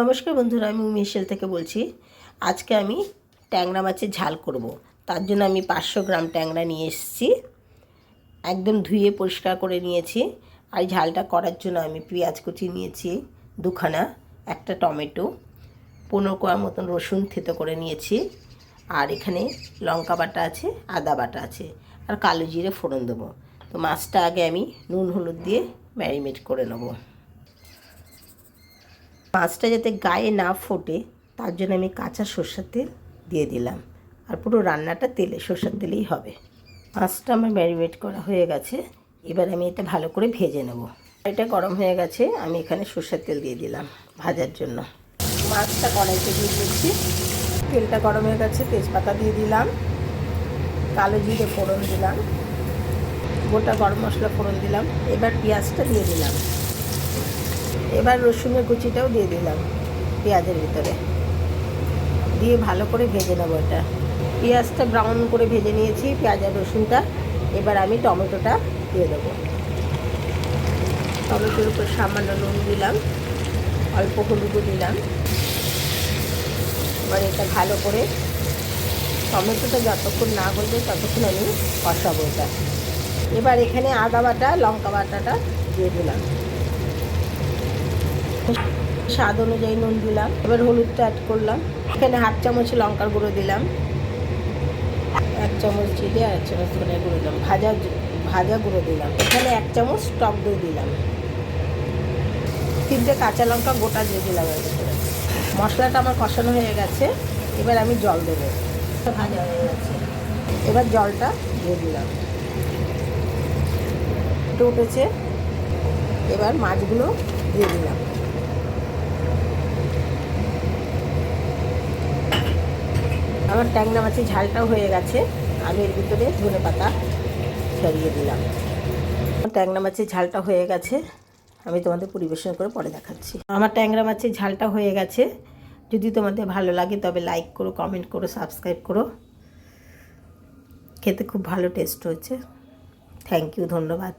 নমস্কার বন্ধুরা, আমি মিশেল থেকে বলছি। আজকে আমি ট্যাংরা মাছের ঝাল করব। তার জন্য আমি পাঁচশো গ্রাম ট্যাংরা নিয়ে এসেছি। একদম ধুয়ে পরিষ্কার করে নিয়েছি। আর ঝালটা করার জন্য আমি পেঁয়াজ কুচি নিয়েছি, দুখানা, একটা টমেটো, পনেরো কোয়ার মতন রসুন থেতো করে নিয়েছি। আর এখানে লঙ্কা বাটা আছে, আদা বাটা আছে। আর কালো জিরে ফোড়ন দেবো। তো মাছটা আগে আমি নুন, হলুদ দিয়ে ম্যারিনেট করে নেব। মাছটা যাতে গায়ে না ফোটে, তার জন্য আমি কাঁচা সর্ষের তেল দিয়ে দিলাম। আর পুরো রান্নাটা তেলে, সর্ষের তেলেই হবে। মাছটা আমার ম্যারিনেট করা হয়ে গেছে। এবার আমি এটা ভালো করে ভেজে নেব। এটা গরম হয়ে গেছে, আমি এখানে সর্ষের তেল দিয়ে দিলাম ভাজার জন্য। মাছটা কড়াইতে দিয়ে দিচ্ছি। তেলটা গরম হয়ে গেছে, তেজপাতা দিয়ে দিলাম। কালো জিরে ফোড়ন দিলাম। গোটা গরম মশলা ফোড়ন দিলাম। এবার পেঁয়াজটা দিয়ে দিলাম। এবার রসুনের কুচিটাও দিয়ে দিলাম পেঁয়াজের ভিতরে। দিয়ে ভালো করে ভেজে নেব এটা। পেঁয়াজটা ব্রাউন করে ভেজে নিয়েছি, পেঁয়াজ আর রসুনটা। এবার আমি টমেটোটা দিয়ে দেবো। টমেটোর উপর সামান্য নুন দিলাম, অল্প হলুদও দিলাম। এবার এটা ভালো করে টমেটোটা যতক্ষণ না গলবে ততক্ষণ আমি কষাবো এটা। এবার এখানে আদা বাটা, লঙ্কা বাটাটা দিয়ে দিলাম। স্বাদ অনুযায়ী নুন দিলাম, এবার হলুদটা অ্যাড করলাম। এখানে হাফ চামচ লঙ্কার গুঁড়ো দিলাম, এক চামচ জিরে আর এক চামচ ধনে গুঁড়ো দিলাম, ভাজা ভাজা গুঁড়ো দিলাম। এখানে এক চামচ টক দই দিলাম। তিনটে কাঁচা লঙ্কা গোটা দিয়ে দিলাম এর ভিতরে। মশলাটা আমার কষানো হয়ে গেছে, এবার আমি জল দেবো। ভাজা হয়ে গেছে। এবার জলটা দিয়ে দিলাম। একটু উঠেছে, এবার মাছগুলো দিয়ে দিলাম। আমার ট্যাংরা মাছের ঝালটাও হয়ে গেছে। আমি এর ভিতরে ধনে পাতা ছড়িয়ে দিলাম। ট্যাংরা মাছের ঝালটা হয়ে গেছে। আমি তোমাদের পরিবেশন করে পরে দেখাচ্ছি। আমার ট্যাংরা মাছের ঝালটা হয়ে গেছে। যদি তোমাদের ভালো লাগে তবে লাইক করো কমেন্ট করো সাবস্ক্রাইব করো। খেতে খুব ভালো টেস্ট হয়েছে। থ্যাংক ইউ ধন্যবাদ।